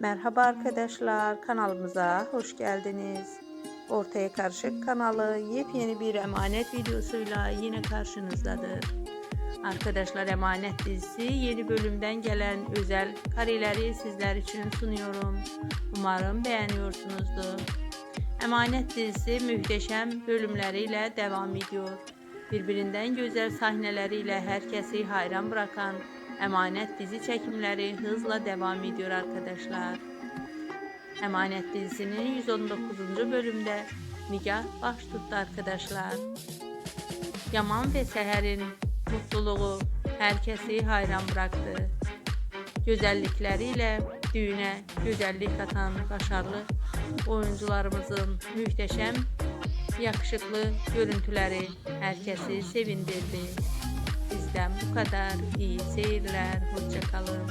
Merhaba arkadaşlar, kanalımıza hoş geldiniz. Ortaya Karışık kanalı yepyeni bir emanet videosuyla yine karşınızdadır. Arkadaşlar Emanet dizisi yeni bölümden gelen özel kareleri sizler için sunuyorum. Umarım beğeniyorsunuzdur. Emanet dizisi muhteşem bölümleriyle devam ediyor. Birbirinden güzel sahneleriyle herkesi hayran bırakan Emanet dizi çekimleri hızla devam ediyor arkadaşlar. Emanet dizisinin 119. bölümde Nigah baş tuttu arkadaşlar. Yaman ve Seher'in mutluluğu herkesi hayran bıraktı. Güzellikleriyle düğüne güzellik katan başarılı oyuncularımızın muhteşem yakışıklı görüntüleri herkesi sevindirdi. Bizden bu kadar iyi seyirler. Hoşçakalın.